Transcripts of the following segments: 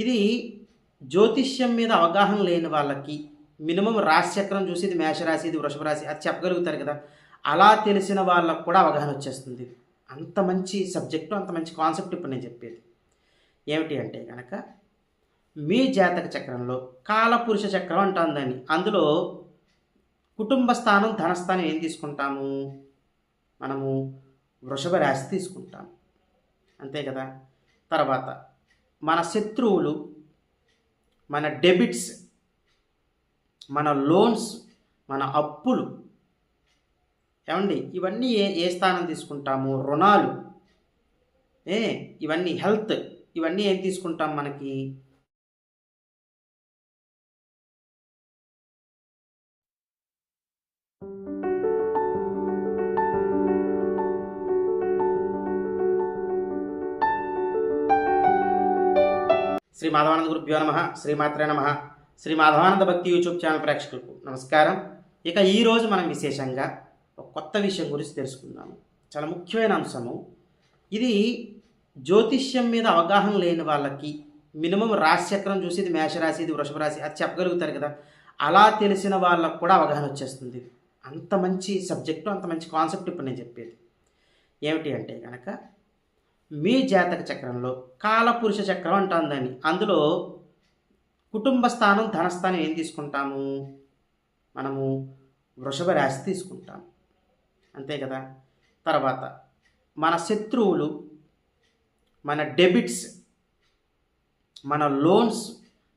ఇది జ్యోతిష్యం మీద అవగాహన లేని వాళ్ళకి మినిమం రాశి చక్రం చూసి ఇది మేషరాశి ఇది వృషభ రాశి అది చెప్పగలుగుతారు కదా. అలా తెలిసిన వాళ్ళకు కూడా అవగాహన వచ్చేస్తుంది. అంత మంచి సబ్జెక్టు అంత మంచి కాన్సెప్ట్ ఇప్పుడు నేను చెప్పేది. ఏమిటి అంటే కనుక మీ జాతక చక్రంలో కాలపురుష చక్రం అంటాం దాన్ని అందులో కుటుంబ స్థానం ధనస్థానం ఏం తీసుకుంటాము? మనము వృషభ రాశి తీసుకుంటాం అంతే కదా? తర్వాత మన శత్రువులు మన డెబిట్స్ మన లోన్స్ మన అప్పులు. ఏమండి? ఇవన్నీ ఏ ఏ స్థానం తీసుకుంటాము? రుణాలు. ఏ ఇవన్నీ హెల్త్. ఇవన్నీ ఏం తీసుకుంటాం మనకి? శ్రీ మాధవానంద గురుభ్యో నమ శ్రీమాత్రే నమ శ్రీ మాధవానంద భక్తి యూట్యూబ్ ఛానల్ ప్రేక్షకులకు నమస్కారం. ఇక ఈరోజు మనం విశేషంగా ఒక కొత్త విషయం గురించి తెలుసుకుందాము. చాలా ముఖ్యమైన అంశము. ఇది జ్యోతిష్యం మీద అవగాహన లేని వాళ్ళకి మినిమం రాశిచక్రం చూసి ఇది మేషరాశి ఇది వృషభ రాశి అది చెప్పగలుగుతారు కదా. అలా తెలిసిన వాళ్ళకు కూడా అవగాహన వచ్చేస్తుంది. అంత మంచి సబ్జెక్టు అంత మంచి కాన్సెప్ట్ ఇప్పుడు నేను చెప్పేది. ఏమిటి అంటే కనుక మీ జాతక చక్రంలో కాలపురుష చక్రం అంటాం దాన్ని. అందులో కుటుంబ స్థానం ధనస్థానం ఏం తీసుకుంటాము? మనము వృషభ రాశి తీసుకుంటాం అంతే కదా? తర్వాత మన శత్రువులు మన డెబిట్స్ మన లోన్స్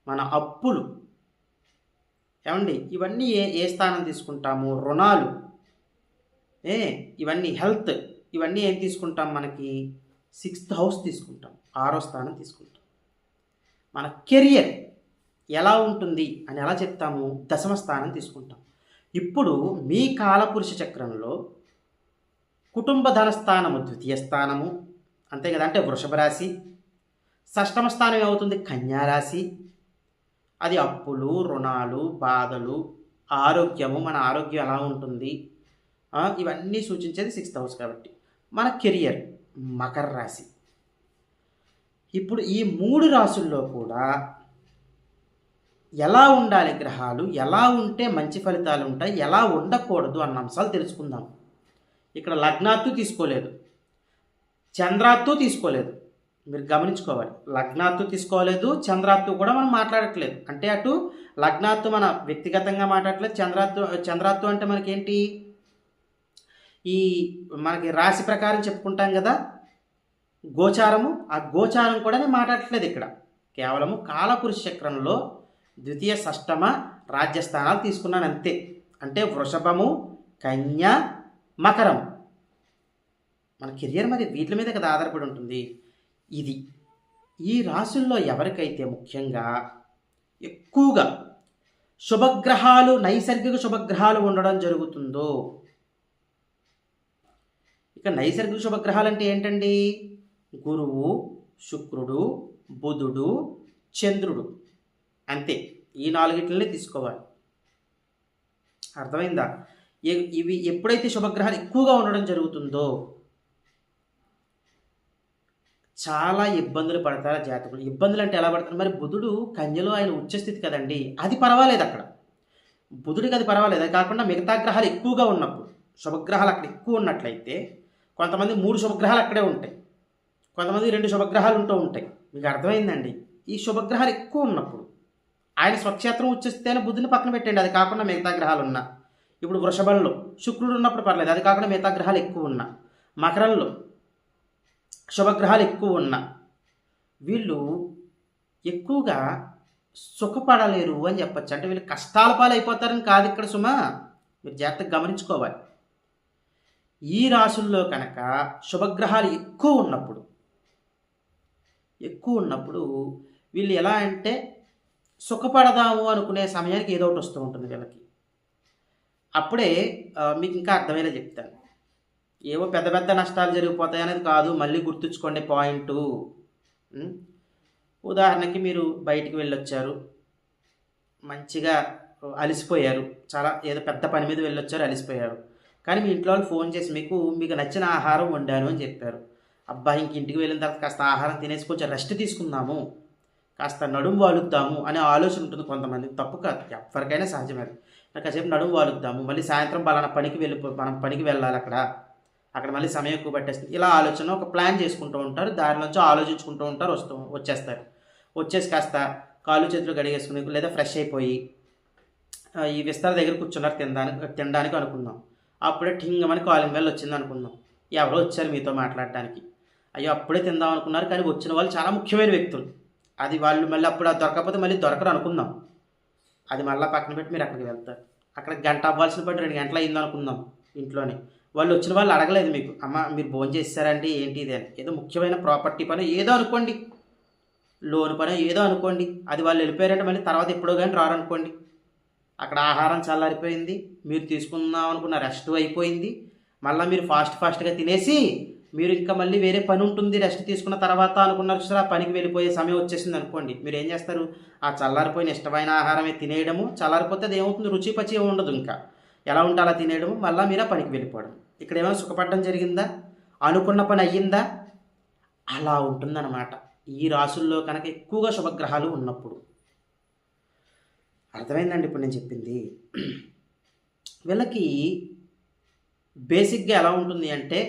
మన అప్పులు ఏమండి? ఇవన్నీ ఏ ఏ స్థానం తీసుకుంటాము? రుణాలు. ఏ ఇవన్నీ హెల్త్. ఇవన్నీ ఏం తీసుకుంటాం మనకి? సిక్స్త్ హౌస్ తీసుకుంటాం ఆరో స్థానం తీసుకుంటాం. మన కెరియర్ ఎలా ఉంటుంది అని ఎలా చెప్తాము? దశమ స్థానం తీసుకుంటాం. ఇప్పుడు మీ కాలపురుష చక్రంలో కుటుంబ ధన స్థానము ద్వితీయ స్థానము అంతే కదా? అంటే వృషభ రాశి. షష్టమ స్థానం ఏమవుతుంది? కన్యారాశి అది అప్పులు రుణాలు బాధలు ఆరోగ్యము మన ఆరోగ్యం ఎలా ఉంటుంది? ఇవన్నీ సూచించేది సిక్స్త్ హౌస్ కాబట్టి. మన కెరియర్ మకర రాశి. ఇప్పుడు ఈ మూడు రాసుల్లో కూడా ఎలా ఉండాలి గ్రహాలు ఎలా ఉంటే మంచి ఫలితాలు ఉంటాయి ఎలా ఉండకూడదు అన్న అంశాలు తెలుసుకుందాం. ఇక్కడ లగ్నాత్తు తీసుకోలేదు. చంద్రాత్తు తీసుకోలేదు. మీరు గమనించుకోవాలి. లగ్నాత్తు తీసుకోలేదు చంద్రాత్తు కూడా మనం మాట్లాడట్లేదు. అంటే అటు లగ్నాత్తు మన వ్యక్తిగతంగా మాట్లాడట్లేదు చంద్రాత్తు చంద్రాత్తు అంటే మనకేంటి? ఈ మనకి రాశి ప్రకారం చెప్పుకుంటాం కదా గోచారము ఆ గోచారం కూడా నేను మాట్లాడట్లేదు ఇక్కడ. కేవలము కాలపురుష చక్రంలో ద్వితీయ షష్టమ రాజ్యస్థానాలు తీసుకున్నాను అంతే. అంటే వృషభము కన్య మకరం. మన కెరియర్ మరి వీటి మీద కదా ఆధారపడి ఉంటుంది. ఇది ఈ రాశుల్లో ఎవరికైతే ముఖ్యంగా ఎక్కువగా శుభగ్రహాలు నైసర్గిక శుభగ్రహాలు ఉండడం జరుగుతుందో ఇక నైసర్గిక శుభగ్రహాలు అంటే ఏంటండి? గురువు శుక్రుడు బుధుడు చంద్రుడు. అంతే. ఈ నాలుగిట్లనే తీసుకోవాలి. అర్థమైందా? ఇవి ఎప్పుడైతే శుభగ్రహాలు ఎక్కువగా ఉండడం జరుగుతుందో చాలా ఇబ్బందులు పడతారు జాతకులు. ఇబ్బందులు అంటే ఎలా పడతారు? మరి బుధుడు కన్యలో ఆయన ఉచ్చస్థితి కదండి. అది పర్వాలేదు అక్కడ. బుధుడికి అది పర్వాలేదు. అది కాకుండా మిగతా గ్రహాలు ఎక్కువగా ఉన్నప్పుడు శుభగ్రహాలు అక్కడ ఎక్కువ ఉన్నట్లయితే కొంతమంది మూడు శుభగ్రహాలు అక్కడే ఉంటాయి. కొంతమంది రెండు శుభగ్రహాలు ఉంటూ ఉంటాయి. మీకు అర్థమైందండి? ఈ శుభగ్రహాలు ఎక్కువ ఉన్నప్పుడు ఆయన స్వక్షేత్రం ఉచ్చిస్తేనే బుద్ధుని పక్కన పెట్టండి. అది కాకుండా మిగతా గ్రహాలు ఉన్నా ఇప్పుడు వృషభంలో శుక్రుడు ఉన్నప్పుడు పర్లేదు. అది కాకుండా మిగతా గ్రహాలు ఎక్కువ ఉన్నా. మకరంలో శుభగ్రహాలు ఎక్కువ ఉన్నా. వీళ్ళు ఎక్కువగా సుఖపడలేరు అని చెప్పచ్చు. అంటే వీళ్ళు కష్టాల పాలు అయిపోతారని కాదు ఇక్కడ సుమా. మీరు జాగ్రత్తగా గమనించుకోవాలి. ఈ రాశుల్లో కనుక శుభగ్రహాలు ఎక్కువ ఉన్నప్పుడు ఎక్కువ ఉన్నప్పుడు వీళ్ళు ఎలా అంటే సుఖపడదాము అనుకునే సమయానికి ఏదో ఒకటి వస్తూ ఉంటుంది వీళ్ళకి. అప్పుడే మీకు ఇంకా అర్థమయ్యేలా చెప్తాను. ఏవో పెద్ద పెద్ద నష్టాలు జరిగిపోతాయి అనేది కాదు మళ్ళీ గుర్తుంచుకోండి పాయింట్. ఉదాహరణకి మీరు బయటికి వెళ్ళొచ్చారు మంచిగా అలసిపోయారు చాలా ఏదో పెద్ద పని మీద వెళ్ళొచ్చారు అలసిపోయారు. కానీ మీ ఇంట్లో వాళ్ళు ఫోన్ చేసి మీకు మీకు నచ్చిన ఆహారం వండాను అని చెప్పారు. అబ్బా ఇంక ఇంటికి వెళ్ళిన తర్వాత కాస్త ఆహారం తినేసి కొంచెం రెస్ట్ తీసుకుందాము కాస్త నడుము వాలుద్దాము అనే ఆలోచన ఉంటుంది కొంతమంది. తప్పు కాదు ఎవరికైనా సహజమేది నాకు కాసేపు నడుము వాలుద్దాము మళ్ళీ సాయంత్రం బలానా పనికి వెళ్ళిపో మనం పనికి వెళ్ళాలి అక్కడ. అక్కడ మళ్ళీ సమయం ఎక్కువ పట్టేస్తుంది. ఇలా ఆలోచన ఒక ప్లాన్ చేసుకుంటూ ఉంటారు దారి నుంచి ఆలోచించుకుంటూ ఉంటారు వస్తూ వచ్చేస్తారు. వచ్చేసి కాస్త కాలు చేతులు గడిగేసుకుని లేదా ఫ్రెష్ అయిపోయి ఈ విస్తార దగ్గర కూర్చున్నారు తినడానికి తినడానికి అనుకుందాం. అప్పుడే ఠింగమని కాలింగ్ బెల్ వచ్చింది అనుకుందాం. ఎవరో వచ్చారు మీతో మాట్లాడడానికి. అయ్యో అప్పుడే తిందాం అనుకున్నారు కానీ వచ్చిన వాళ్ళు చాలా ముఖ్యమైన వ్యక్తులు. అది వాళ్ళు మళ్ళీ అప్పుడు అది దొరకకపోతే మళ్ళీ దొరకరు అనుకుందాం. అది మళ్ళీ పక్కన పెట్టి మీరు అక్కడికి వెళ్తారు. అక్కడ గంట అవ్వాల్సిన పట్టి రెండు గంటలు అయింది అనుకుందాం ఇంట్లోనే. వాళ్ళు వచ్చిన వాళ్ళు అడగలేదు మీకు అమ్మ మీరు భోజనం చేస్తారండి ఏంటి ఇది? అని. ఏదో ముఖ్యమైన ప్రాపర్టీ పని ఏదో అనుకోండి. లోన్ పని ఏదో అనుకోండి. అది వాళ్ళు వెళ్ళిపోయారంటే మళ్ళీ తర్వాత ఎప్పుడో కానీ రారనుకోండి. అక్కడ ఆహారం చల్లారిపోయింది మీరు తీసుకుందాం అనుకున్న రెస్ట్ అయిపోయింది. మళ్ళీ మీరు ఫాస్ట్ ఫాస్ట్గా తినేసి మీరు ఇంకా మళ్ళీ వేరే పని ఉంటుంది రెస్ట్ తీసుకున్న తర్వాత అనుకున్నారు చూసారా ఆ పనికి వెళ్ళిపోయే సమయం వచ్చేసింది అనుకోండి. మీరు ఏం చేస్తారు? ఆ చల్లారిపోయిన ఇష్టమైన ఆహారమే తినేయడము. చల్లారిపోతే అది ఏమవుతుంది? రుచి పచి ఏమి ఉండదు ఇంకా. ఎలా ఉంటే అలా తినేయడము. మళ్ళీ మీరు ఆ పనికి వెళ్ళిపోవడం. ఇక్కడ ఏమైనా సుఖపడడం జరిగిందా? అనుకున్న పని అయ్యిందా? అలా ఉంటుందన్నమాట. ఈ రాసుల్లో కనుక ఎక్కువగా శుభగ్రహాలు ఉన్నప్పుడు. అర్థమైందండి ఇప్పుడు నేను చెప్పింది. వీళ్ళకి బేసిక్గా ఎలా ఉంటుంది అంటే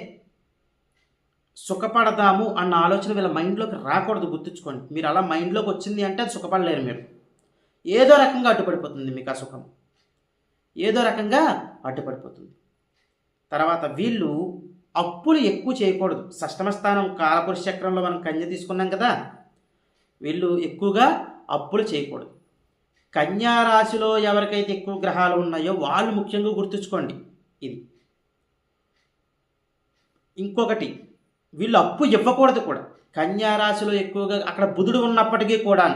సుఖపడదాము అన్న ఆలోచన వీళ్ళ మైండ్లోకి రాకూడదు గుర్తుంచుకోండి. మీరు అలా మైండ్లోకి వచ్చింది అంటే అది సుఖపడలేరు మీరు. ఏదో రకంగా అడ్డుపడిపోతుంది మీకు ఆ సుఖం. ఏదో రకంగా అడ్డుపడిపోతుంది. తర్వాత వీళ్ళు అప్పులు ఎక్కువ చేయకూడదు. సష్టమ స్థానం కాలపురుష చక్రంలో మనం కన్య తీసుకున్నాం కదా వీళ్ళు ఎక్కువగా అప్పులు చేయకూడదు. కన్యా రాశిలో ఎవరికైతే ఎక్కువ గ్రహాలు ఉన్నాయో వాళ్ళు ముఖ్యంగా గుర్తుంచుకోండి ఇది. ఇంకొకటి వీళ్ళు అప్పు ఇవ్వకూడదు కూడా. కన్యా రాశిలో ఎక్కువగా అక్కడ బుధుడు ఉన్నప్పటికీ కూడా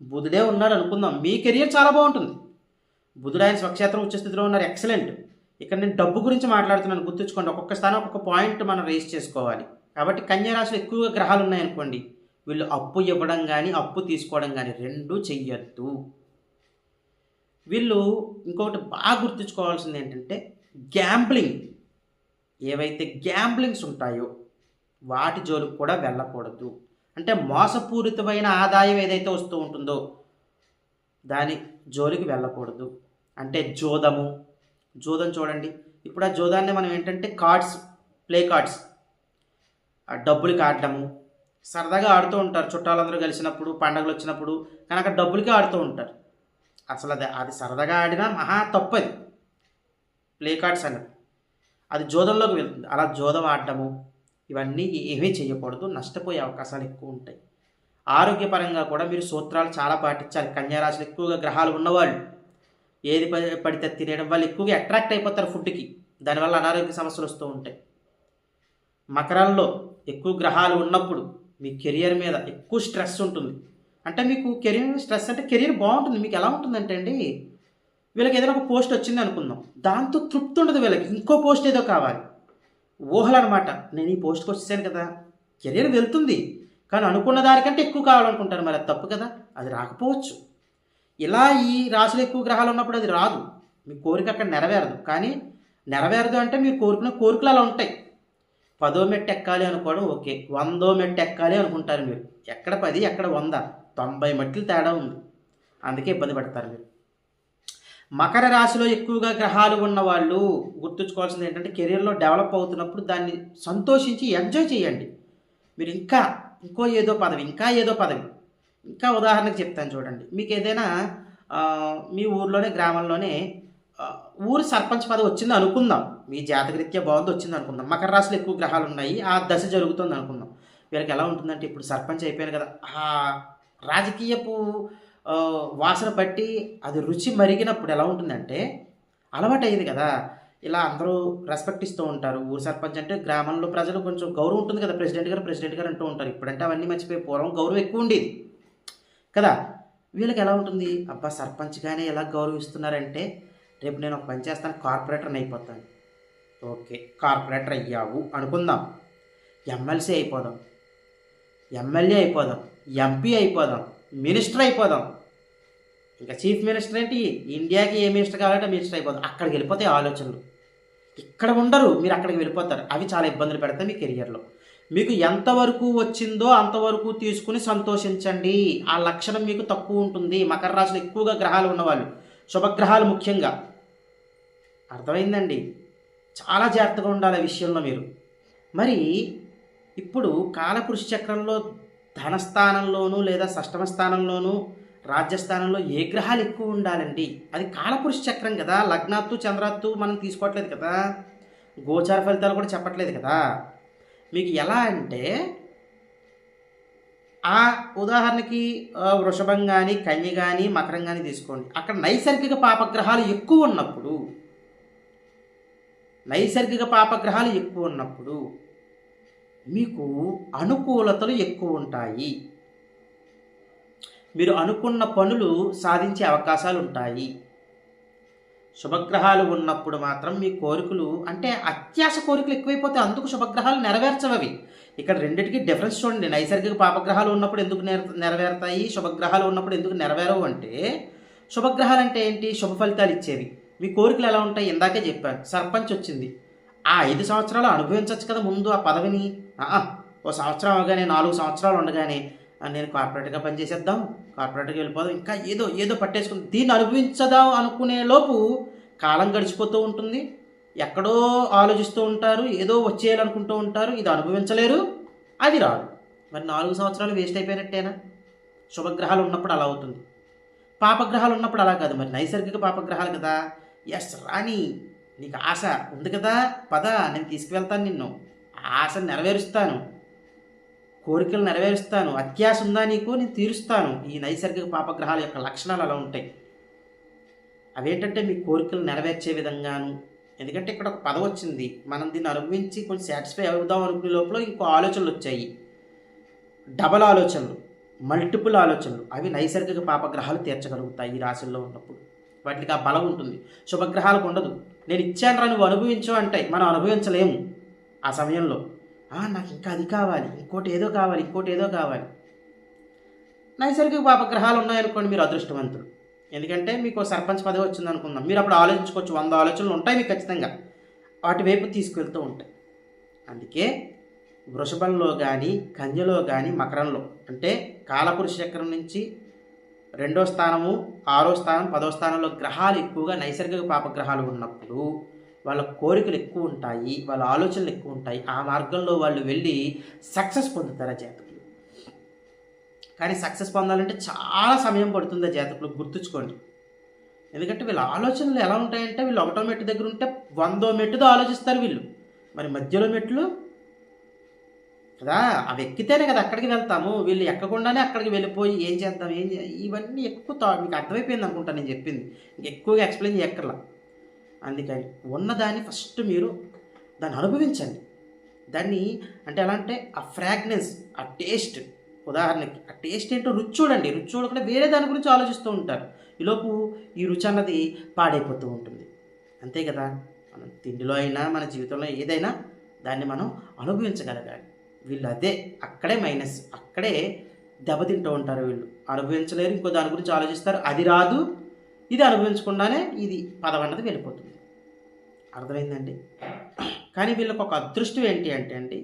బుధుడే ఉన్నాడు అనుకుందాం. మీ కెరియర్ చాలా బాగుంటుంది. బుధుడు ఆయన స్వక్షేత్రం ఉచ్చ స్థితిలో ఉన్నారు. ఎక్సలెంట్. ఇక్కడ నేను డబ్బు గురించి మాట్లాడుతున్నాను. గుర్తుంచుకోండి ఒక్కొక్క స్థానం ఒక్కొక్క పాయింట్ మనం రేస్ చేసుకోవాలి. కాబట్టి కన్యా రాశిలో ఎక్కువగా గ్రహాలు ఉన్నాయనుకోండి వీళ్ళు అప్పు ఇవ్వడం కానీ అప్పు తీసుకోవడం కానీ రెండూ చెయ్యొద్దు. వీళ్ళు ఇంకొకటి బాగా గుర్తుంచుకోవాల్సింది ఏంటంటే గ్యాంబ్లింగ్ ఏవైతే గ్యాంబ్లింగ్స్ ఉంటాయో వాటి జోలికి కూడా వెళ్ళకూడదు. అంటే మోసపూరితమైన ఆదాయం ఏదైతే వస్తూ ఉంటుందో దాని జోలికి వెళ్ళకూడదు. అంటే జోదము. జోదం చూడండి. ఇప్పుడు ఆ జోదాన్ని మనం ఏంటంటే కార్డ్స్ ప్లే కార్డ్స్ ఆ డబ్బులకి ఆడటము సరదాగా ఆడుతూ ఉంటారు. చుట్టాలందరూ కలిసినప్పుడు పండగలు వచ్చినప్పుడు కానీ అక్కడ డబ్బులకి ఆడుతూ ఉంటారు. అసలు అది అది సరదాగా ఆడినా మహా తప్పది. ప్లే కార్డ్స్ అన్నది అది జోదంలోకి వెళ్తుంది. అలా జోదం ఆడటము ఇవన్నీ ఏమీ చేయకూడదు. నష్టపోయే అవకాశాలు ఎక్కువ ఉంటాయి. ఆరోగ్యపరంగా కూడా మీరు సూత్రాలు చాలా పాటించాలి. కన్యారాశులు ఎక్కువగా గ్రహాలు ఉన్నవాళ్ళు. ఏది పడితే తినడం తినేయడం వాళ్ళు ఎక్కువగా అట్రాక్ట్ అయిపోతారు ఫుడ్కి. దానివల్ల అనారోగ్య సమస్యలు వస్తూ ఉంటాయి. మకరంలో ఎక్కువ గ్రహాలు ఉన్నప్పుడు మీ కెరియర్ మీద ఎక్కువ స్ట్రెస్ ఉంటుంది. అంటే మీకు కెరీర్ స్ట్రెస్ అంటే కెరీర్ బాగుంటుంది. మీకు ఎలా ఉంటుందంటే అండి వీళ్ళకి ఏదైనా ఒక పోస్ట్ వచ్చింది అనుకుందాం. దాంతో తృప్తి ఉండదు వీళ్ళకి. ఇంకో పోస్ట్ ఏదో కావాలి. ఊహలు అనమాట నేను ఈ పోస్ట్కి వచ్చేసాను కదా. కెరీర్ వెళ్తుంది. కానీ అనుకున్న దానికంటే ఎక్కువ కావాలనుకుంటారు. మరి అది తప్పు కదా. అది రాకపోవచ్చు. ఇలా ఈ రాశులు ఎక్కువ గ్రహాలు ఉన్నప్పుడు అది రాదు. మీ కోరిక అక్కడ నెరవేరదు. కానీ నెరవేరదు అంటే మీరు కోరుకున్న కోరికలు అలా ఉంటాయి. పదో మెట్టు ఎక్కాలి అనుకోవడం ఓకే. వందో మెట్టు ఎక్కాలి అనుకుంటారు మీరు. ఎక్కడ పది ఎక్కడ వంద. తొంభై మట్లు తేడా ఉంది. అందుకే ఇబ్బంది పడతారు మీరు. మకర రాశిలో ఎక్కువగా గ్రహాలు ఉన్న వాళ్ళు గుర్తుంచుకోవాల్సింది ఏంటంటే కెరీర్లో డెవలప్ అవుతున్నప్పుడు దాన్ని సంతోషించి ఎంజాయ్ చేయండి. మీరు ఇంకా ఇంకో ఏదో పదవి ఇంకా ఏదో పదవి ఇంకా ఉదాహరణకు చెప్తాను చూడండి. మీకు ఏదైనా మీ ఊర్లోనే గ్రామంలోనే ఊరు సర్పంచ్ పదవి వచ్చింది అనుకుందాం. మీ జాతకరీత్యా బాగుంది వచ్చింది అనుకుందాం. మకర రాశిలో ఎక్కువ గ్రహాలు ఉన్నాయి ఆ దశ జరుగుతుంది అనుకుందాం. వీళ్ళకి ఎలా ఉంటుందంటే ఇప్పుడు సర్పంచ్ అయిపోయాను కదా రాజకీయపు వాసన బట్టి అది రుచి మరిగినప్పుడు ఎలా ఉంటుందంటే అలవాటు అయ్యింది కదా. ఇలా అందరూ రెస్పెక్ట్ ఇస్తూ ఉంటారు. ఊరు సర్పంచ్ అంటే గ్రామంలో ప్రజలు కొంచెం గౌరవం ఉంటుంది కదా. ప్రెసిడెంట్ గారు ప్రెసిడెంట్ గారు అంటూ ఉంటారు. ఇప్పుడంటే అవన్నీ మర్చిపోయి పూర్వం గౌరవం ఎక్కువ ఉండేది. కదా. వీళ్ళకి ఎలా ఉంటుంది? అబ్బా సర్పంచ్గానే ఎలా గౌరవిస్తున్నారంటే రేపు నేను ఒక పని చేస్తాను కార్పొరేటర్ని అయిపోతాను. ఓకే కార్పొరేటర్ అయ్యావు అనుకుందాం. ఎమ్మెల్సీ అయిపోదాం. ఎమ్మెల్యే అయిపోదాం. ఎంపీ అయిపోదాం మినిస్టర్ అయిపోదాం. ఇంకా చీఫ్ మినిస్టర్ ఏంటి? ఇండియాకి ఏ మినిస్టర్ కావాలంటే మినిస్టర్ అయిపోదాం. అక్కడికి వెళ్ళిపోతాయి ఆలోచనలు. ఇక్కడ ఉండరు మీరు అక్కడికి వెళ్ళిపోతారు. అవి చాలా ఇబ్బందులు పెడతాయి మీ కెరియర్లో. మీకు ఎంతవరకు వచ్చిందో అంతవరకు తీసుకుని సంతోషించండి. ఆ లక్షణం మీకు తక్కువ ఉంటుంది. మకర రాశిలో ఎక్కువగా గ్రహాలు ఉన్నవాళ్ళు. శుభగ్రహాలు ముఖ్యంగా. అర్థమైందండి? చాలా జాగ్రత్తగా ఉండాలి ఆ విషయంలో మీరు. మరి ఇప్పుడు కాలపురుష చక్రంలో ధనస్థానంలోనూ లేదా షష్టమ స్థానంలోనూ రాజ్యస్థానంలో ఏ గ్రహాలు ఎక్కువ ఉండాలండి? అది కాలపురుష చక్రం కదా. లగ్నాత్తు చంద్రాత్తు మనం తీసుకోవట్లేదు కదా. గోచార ఫలితాలు కూడా చెప్పట్లేదు కదా. మీకు ఎలా అంటే ఆ ఉదాహరణకి వృషభం కానీ కన్య కానీ మకరం కానీ తీసుకోండి. అక్కడ నైసర్గిక పాపగ్రహాలు ఎక్కువ ఉన్నప్పుడు నైసర్గిక పాపగ్రహాలు ఎక్కువ ఉన్నప్పుడు మీకు అనుకూలతలు ఎక్కువ ఉంటాయి. మీరు అనుకున్న పనులు సాధించే అవకాశాలు ఉంటాయి. శుభగ్రహాలు ఉన్నప్పుడు మాత్రం మీ కోరికలు అంటే అత్యాశ కోరికలు ఎక్కువైపోతే అందుకు శుభగ్రహాలు నెరవేర్చవవి ఇక్కడ రెండింటికి డిఫరెన్స్ చూడండి. నైసర్గిక పాపగ్రహాలు ఉన్నప్పుడు ఎందుకు నెరవేరుతాయి? శుభగ్రహాలు ఉన్నప్పుడు ఎందుకు నెరవేరవు అంటే శుభగ్రహాలు అంటే ఏంటి? శుభ ఫలితాలు ఇచ్చేవి. మీ కోరికలు ఎలా ఉంటాయి? ఇందాకే చెప్పాను. సర్పంచ్ వచ్చింది. ఆ ఐదు సంవత్సరాలు అనుభవించవచ్చు కదా ముందు ఆ పదవిని. ఓ సంవత్సరం అవగానే నాలుగు సంవత్సరాలు ఉండగానే నేను కార్పొరేట్గా పనిచేసేద్దాం కార్పొరేట్గా వెళ్ళిపోదాం ఇంకా ఏదో ఏదో పట్టేసుకుని దీన్ని అనుభవించదాం అనుకునే లోపు కాలం గడిచిపోతూ ఉంటుంది. ఎక్కడో ఆలోచిస్తూ ఉంటారు ఏదో వచ్చేయాలనుకుంటూ ఉంటారు ఇది అనుభవించలేరు అది రాదు. మరి నాలుగు సంవత్సరాలు వేస్ట్ అయిపోయినట్టేనా? శుభగ్రహాలు ఉన్నప్పుడు అలా అవుతుంది. పాపగ్రహాలు ఉన్నప్పుడు అలా కాదు మరి నైసర్గిక పాపగ్రహాలు కదా. ఎస్ రాణి నీకు ఆశ ఉంది కదా పద నేను తీసుకువెళ్తాను నిన్ను. ఆశ నెరవేరుస్తాను. కోరికలు నెరవేరుస్తాను. అత్యాశ ఉందా నీకు? నేను తీరుస్తాను. ఈ నైసర్గిక పాపగ్రహాల యొక్క లక్షణాలు అలా ఉంటాయి. అవేంటంటే మీ కోరికలు నెరవేర్చే విధంగాను. ఎందుకంటే ఇక్కడ ఒక పదం వచ్చింది. మనం దీన్ని అనుభవించి కొంచెం సాటిస్ఫై అవుదాం అనుకునే లోపల ఇంకో ఆలోచనలు వచ్చాయి. డబల్ ఆలోచనలు మల్టిపుల్ ఆలోచనలు. అవి నైసర్గిక పాపగ్రహాలు తీర్చగలుగుతాయి ఈ రాశుల్లో ఉన్నప్పుడు. వాటికి ఆ బలం ఉంటుంది. శుభగ్రహాలకు ఉండదు. నేను ఇచ్చాను రా నువ్వు అనుభవించు అంటే మనం అనుభవించలేము. ఆ సమయంలో నాకు ఇంకా అది కావాలి ఇంకోటి ఏదో కావాలి ఇంకోటి ఏదో కావాలి. నైసర్గిక పాపగ్రహాలు ఉన్నాయనుకోండి మీరు అదృష్టవంతులు. ఎందుకంటే మీకు సర్పంచ్ పదవి వచ్చింది అనుకుందాం. మీరు అప్పుడు ఆలోచించుకోవచ్చు వంద ఆలోచనలు ఉంటాయి మీకు ఖచ్చితంగా. వాటి వైపు తీసుకెళ్తూ ఉంటాయి. అందుకే వృషభంలో కానీ కన్యలో కానీ మకరంలో అంటే కాలపురుష చక్రం నుంచి రెండో స్థానము ఆరో స్థానం పదో స్థానంలో గ్రహాలు ఎక్కువగా నైసర్గిక పాపగ్రహాలు ఉన్నప్పుడు వాళ్ళ కోరికలు ఎక్కువ ఉంటాయి వాళ్ళ ఆలోచనలు ఎక్కువ ఉంటాయి ఆ మార్గంలో వాళ్ళు వెళ్ళి సక్సెస్ పొందుతారు ఆ జాతకులు. కానీ సక్సెస్ పొందాలంటే చాలా సమయం పడుతుంది ఆ జాతకులు గుర్తుంచుకోండి. ఎందుకంటే వీళ్ళ ఆలోచనలు ఎలా ఉంటాయంటే వీళ్ళు ఒకటో మెట్టు దగ్గర ఉంటే వందో మెట్టుతో ఆలోచిస్తారు వీళ్ళు. మరి మధ్యలో మెట్లు కదా అవి ఎక్కితేనే కదా అక్కడికి వెళ్తాము వీళ్ళు ఎక్కకుండానే అక్కడికి వెళ్ళిపోయి ఏం చేద్దాం ఏం ఇవన్నీ ఎక్కువ తా మీకు అర్థమైపోయింది అనుకుంటా నేను చెప్పింది. ఇంక ఎక్కువగా ఎక్స్ప్లెయిన్ చేయక్కర్లా. అందుకని ఉన్నదాన్ని ఫస్ట్ మీరు దాన్ని అనుభవించండి. దాన్ని అంటే ఎలా అంటే ఆ ఫ్రాగ్నెన్స్ ఆ టేస్ట్ ఉదాహరణకి ఆ టేస్ట్ ఏంటో రుచి చూడండి. రుచి చూడకుండా వేరే దాని గురించి ఆలోచిస్తూ ఉంటారు. ఈలోపు ఈ రుచి అన్నది పాడైపోతూ ఉంటుంది. అంతే కదా? మనం తిండిలో అయినా మన జీవితంలో ఏదైనా దాన్ని మనం అనుభవించగలగాలి. వీళ్ళు అదే అక్కడే మైనస్ అక్కడే దెబ్బతింటూ ఉంటారు వీళ్ళు. అనుభవించలేరు ఇంకో దాని గురించి ఆలోచిస్తారు. అది రాదు ఇది అనుభవించకుండానే ఇది పదవన్నది వెళ్ళిపోతుంది. అర్థమైందండి? కానీ వీళ్ళకి ఒక అదృష్టం ఏంటి అంటే అండి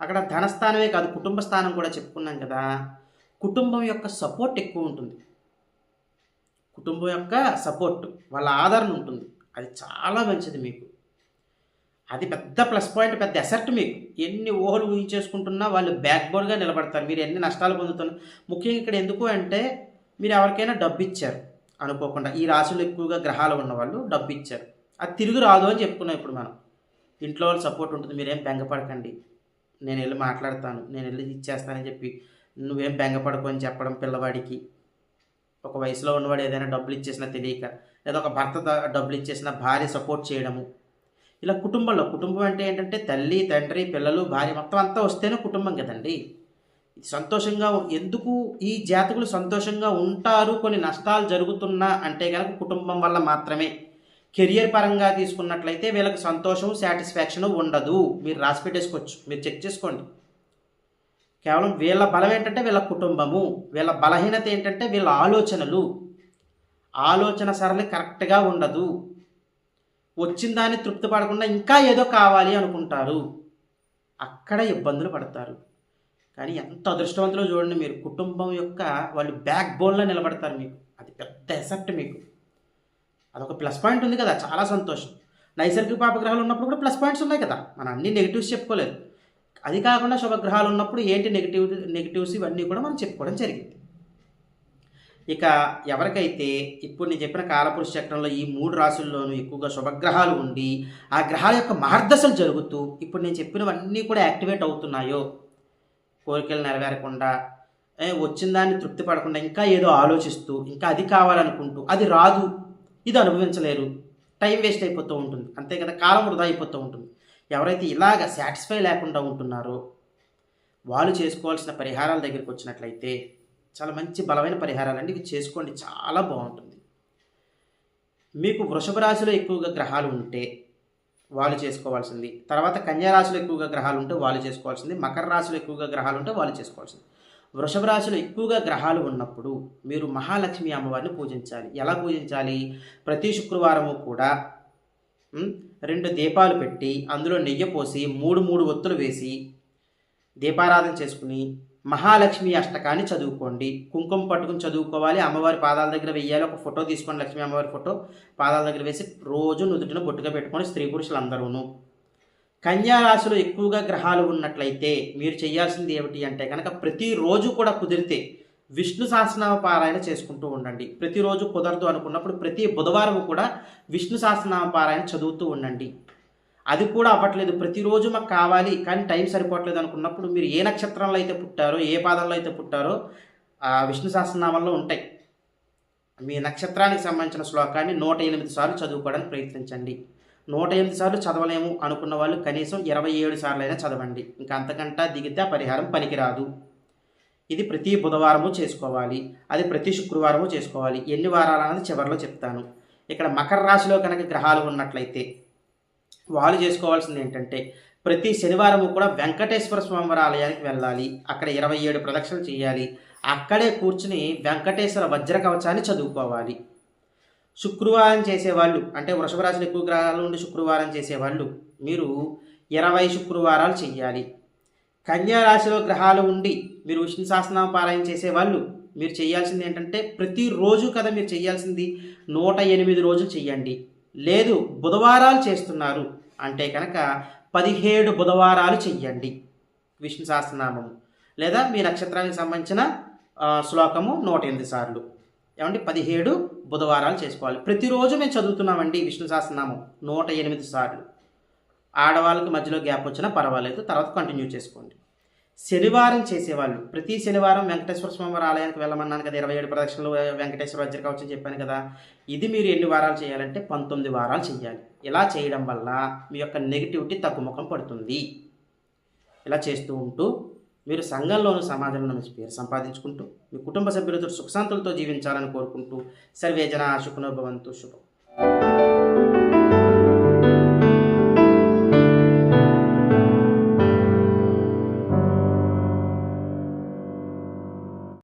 అక్కడ ధనస్థానమే కాదు కుటుంబ స్థానం కూడా చెప్పుకున్నాం కదా కుటుంబం యొక్క సపోర్ట్ ఎక్కువ ఉంటుంది. కుటుంబం యొక్క సపోర్ట్ వాళ్ళ ఆదరణ ఉంటుంది. అది చాలా మంచిది మీకు. అది పెద్ద ప్లస్ పాయింట్ పెద్ద ఎసెట్ మీకు. ఎన్ని ఊహలు ఊహించేసుకుంటున్నా వాళ్ళు బ్యాక్ బోర్డ్గా నిలబడతారు. మీరు ఎన్ని నష్టాలు పొందుతున్నారు ముఖ్యంగా ఇక్కడ ఎందుకు అంటే మీరు ఎవరికైనా డబ్బు ఇచ్చారు అనుకోకుండా ఈ రాశులు ఎక్కువగా గ్రహాలు ఉన్నవాళ్ళు డబ్బు ఇచ్చారు. అది తిరిగి రాదు అని చెప్పుకున్నాం ఇప్పుడు మనం. ఇంట్లో వాళ్ళ సపోర్ట్ ఉంటుంది మీరేం బెంగపడకండి. నేను వెళ్ళి మాట్లాడతాను నేను వెళ్ళి ఇచ్చేస్తానని చెప్పి నువ్వేం బెంగపడకు అని చెప్పడం పిల్లవాడికి. ఒక వయసులో ఉన్నవాడు ఏదైనా డబ్బులు ఇచ్చేసినా తెలియక లేదా ఒక భర్త డబ్బులు ఇచ్చేసిన భార్య సపోర్ట్ చేయడము. ఇలా కుటుంబంలో కుటుంబం అంటే ఏంటంటే తల్లి తండ్రి పిల్లలు భార్య మొత్తం అంతా వస్తేనే కుటుంబం కదండి. సంతోషంగా ఎందుకు ఈ జాతకులు సంతోషంగా ఉంటారు కొన్ని నష్టాలు జరుగుతున్నా అంటే కనుక కుటుంబం వల్ల మాత్రమే. కెరియర్ పరంగా తీసుకున్నట్లయితే వీళ్ళకి సంతోషం సాటిస్ఫాక్షన్ ఉండదు. మీరు రాసి పెట్టేసుకోవచ్చు మీరు చెక్ చేసుకోండి. కేవలం వీళ్ళ బలం ఏంటంటే వీళ్ళ కుటుంబము. వీళ్ళ బలహీనత ఏంటంటే వీళ్ళ ఆలోచనలు. ఆలోచన సరళి కరెక్ట్గా ఉండదు. వచ్చిన దాన్ని తృప్తి పడకుండా ఇంకా ఏదో కావాలి అనుకుంటారు. అక్కడ ఇబ్బందులు పడతారు. కానీ ఎంత అదృష్టవంతులో చూడండి మీరు. కుటుంబం యొక్క వాళ్ళు బ్యాక్ బోన్లో నిలబడతారు మీకు. అది పెద్ద ఎసెప్ట్ మీకు. అదొక ప్లస్ పాయింట్ ఉంది కదా చాలా సంతోషం. నైసర్గిక పాపగ్రహాలు ఉన్నప్పుడు కూడా ప్లస్ పాయింట్స్ ఉన్నాయి కదా మనం అన్ని నెగిటివ్స్ చెప్పుకోలేదు. అది కాకుండా శుభగ్రహాలు ఉన్నప్పుడు ఏంటి నెగిటివ్ నెగిటివ్స్ ఇవన్నీ కూడా మనం చెప్పుకోవడం జరిగింది. ఇక ఎవరికైతే ఇప్పుడు నేను చెప్పిన కాలపురుష చక్రంలో ఈ మూడు రాసుల్లోనూ ఎక్కువగా శుభగ్రహాలు ఉండి ఆ గ్రహాల యొక్క మహర్దశలు జరుగుతూ ఇప్పుడు నేను చెప్పినవన్నీ కూడా యాక్టివేట్ అవుతున్నాయో కోరికలు నెరవేరకుండా వచ్చిన దాన్ని తృప్తి పడకుండా ఇంకా ఏదో ఆలోచిస్తూ ఇంకా అది కావాలనుకుంటూ అది రాదు. ఇది అనుభవించలేరు. టైం వేస్ట్ అయిపోతూ ఉంటుంది. అంతే కదా? కాలం వృధా అయిపోతూ ఉంటుంది. ఎవరైతే ఇలాగ సాటిస్ఫై లేకుండా ఉంటున్నారో వాళ్ళు చేసుకోవాల్సిన పరిహారాల దగ్గరికి వచ్చినట్లయితే చాలా మంచి బలమైన పరిహారాలు అండి. ఇవి చేసుకోండి. చాలా బాగుంటుంది. మీకు వృషభ రాశిలో ఎక్కువగా గ్రహాలు ఉంటే వాళ్ళు చేసుకోవాల్సింది. తర్వాత కన్యా రాశిలో ఎక్కువగా గ్రహాలు ఉంటే వాళ్ళు చేసుకోవాల్సింది. మకర రాశిలో ఎక్కువగా గ్రహాలు ఉంటే వాళ్ళు చేసుకోవాల్సింది. వృషభ రాశిలో ఎక్కువగా గ్రహాలు ఉన్నప్పుడు మీరు మహాలక్ష్మి అమ్మవారిని పూజించాలి. ఎలా పూజించాలి? ప్రతి శుక్రవారము కూడా రెండు దీపాలు పెట్టి అందులో నెయ్యి పోసి మూడు మూడు ఒత్తులు వేసి దీపారాధన చేసుకుని మహాలక్ష్మి అష్టకాన్ని చదువుకోండి. కుంకుమ పట్టుకుని చదువుకోవాలి. అమ్మవారి పాదాల దగ్గర వెయ్యాలి ఒక ఫోటో తీసుకోండి. లక్ష్మీ అమ్మవారి ఫోటో పాదాల దగ్గర వేసి రోజు నుదుటిన బొట్టుగా పెట్టుకొని స్త్రీ పురుషులందరూను. కన్యారాశిలో ఎక్కువగా గ్రహాలు ఉన్నట్లయితే మీరు చేయాల్సింది ఏమిటి అంటే కనుక ప్రతిరోజు కూడా కుదిరితే విష్ణు సహస్రనామ పారాయణ చేసుకుంటూ ఉండండి. ప్రతిరోజు కుదరదు అనుకున్నప్పుడు ప్రతి బుధవారం కూడా విష్ణు సహస్రనామ పారాయణ చదువుతూ ఉండండి. అది కూడా అవ్వట్లేదు. ప్రతిరోజు మాకు కావాలి కానీ టైం సరిపోవట్లేదు అనుకున్నప్పుడు మీరు ఏ నక్షత్రంలో అయితే పుట్టారో ఏ పాదంలో అయితే పుట్టారో ఆ విష్ణు సహస్రనామంలో ఉంటాయి. మీ నక్షత్రానికి సంబంధించిన శ్లోకాన్ని నూట ఎనిమిది సార్లు చదువుకోవడానికి ప్రయత్నించండి. నూట ఎనిమిది సార్లు చదవలేము అనుకున్న వాళ్ళు కనీసం ఇరవై ఏడు సార్లు అయినా చదవండి. ఇంకా అంతకంటా దిగితే ఆ పరిహారం పనికిరాదు. ఇది ప్రతి బుధవారము చేసుకోవాలి. అది ప్రతి శుక్రవారము చేసుకోవాలి. ఎన్ని వారాలు అన్నది చివరిలో చెప్తాను. ఇక్కడ మకర రాశిలో కనుక గ్రహాలు ఉన్నట్లయితే వాళ్ళు చేసుకోవాల్సింది ఏంటంటే ప్రతి శనివారము కూడా వెంకటేశ్వర స్వామివారి ఆలయానికి వెళ్ళాలి. అక్కడ ఇరవై ఏడు ప్రదక్షిణలు చేయాలి. అక్కడే కూర్చుని వెంకటేశ్వర వజ్ర కవచాన్ని చదువుకోవాలి. శుక్రవారం చేసేవాళ్ళు అంటే వృషభ రాశిలో ఎక్కువ గ్రహాలు ఉండి శుక్రవారం చేసేవాళ్ళు మీరు ఇరవై శుక్రవారాలు చెయ్యాలి. కన్యా రాశిలో గ్రహాలు ఉండి మీరు విష్ణు సహస్రనామ పారాయణ చేసేవాళ్ళు మీరు చేయాల్సింది ఏంటంటే ప్రతిరోజు కదా మీరు చేయాల్సింది నూట ఎనిమిది రోజులు చెయ్యండి. లేదు బుధవారాలు చేస్తున్నారు అంటే కనుక పదిహేడు బుధవారాలు చెయ్యండి విష్ణు సహస్రనామము. లేదా మీ నక్షత్రానికి సంబంధించిన శ్లోకము నూట ఎనిమిది సార్లు. ఏమండి? పదిహేడు బుధవారాలు చేసుకోవాలి. ప్రతిరోజు మేము చదువుతున్నామండి విష్ణు సహస్రనామం. నూట ఎనిమిది సార్లు. ఆడవాళ్ళకి మధ్యలో గ్యాప్ వచ్చినా పర్వాలేదు. తర్వాత కంటిన్యూ చేసుకోండి. శనివారం చేసేవాళ్ళు. ప్రతి శనివారం వెంకటేశ్వర స్వామి వారి ఆలయానికి వెళ్ళమన్నాను కదా ఇరవై ఏడు ప్రదక్షిణలు వెంకటేశ్వర వజ్ర కావచ్చు చెప్పాను కదా. ఇది మీరు ఎన్ని వారాలు చేయాలంటే పంతొమ్మిది వారాలు చేయాలి. ఇలా చేయడం వల్ల మీ యొక్క నెగిటివిటీ తగ్గుముఖం పడుతుంది. ఇలా చేస్తూ ఉంటూ మీరు సంఘంలోను సమాజంలో మంచి పేరు సంపాదించుకుంటూ మీ కుటుంబ సభ్యులతో సుఖశాంతులతో జీవించాలని కోరుకుంటూ సర్వే జన శుకునోభవంతు శుభం.